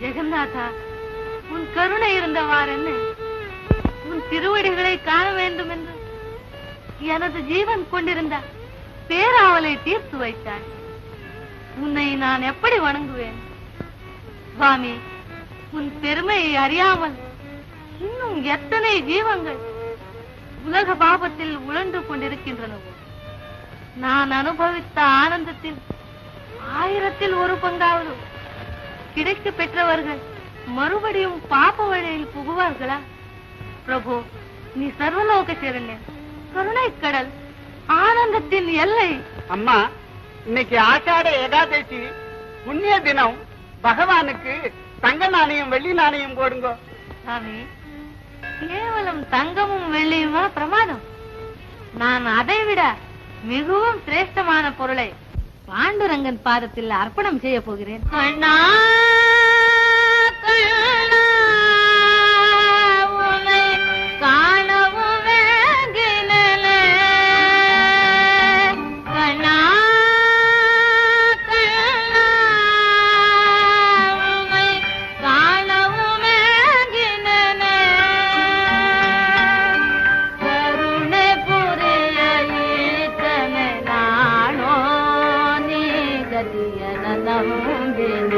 ஜெகநாதா உன் கருணை இருந்தவாறென்ன? உன் திருவடிகளை காண வேண்டும் என்று எனது ஜீவன் கொண்டிருந்த பேராவலை தீர்த்து வைத்தாய். உன்னை நான் எப்படி வணங்குவேன்? சுவாமி உன் பெருமையை அறியாமல் இன்னும் எத்தனை ஜீவங்கள் உலக பாபத்தில் உழண்டு கொண்டிருக்கின்றன? நான் அனுபவித்த ஆனந்தத்தில் ஆயிரத்தில் ஒரு பங்காவது கிடைக்க பெற்றவர்கள் மறுபடியும் பாப வழியில் புகுவார்களா? பிரபு நீ சர்வலோக சரண்யன் கருணை கடல் ஆனந்தத்தின் எல்லை. அம்மா இன்னைக்கு ஆஷாட ஏகாதசி. புண்ணிய தினம். பகவானுக்கு தங்க நாணயம் வெள்ளி நாணயம் போடுங்க. சாமி கேவலம் தங்கமும் வெள்ளியுமா பிரமாதம்? நான் அதை விட மிகவும் சிரேஷ்டமான பொருளை பாண்டுரங்கன் பாதத்தில் அர்ப்பணம் செய்ய போகிறேன். அண்ணா! जहाँ दिल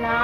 Bye.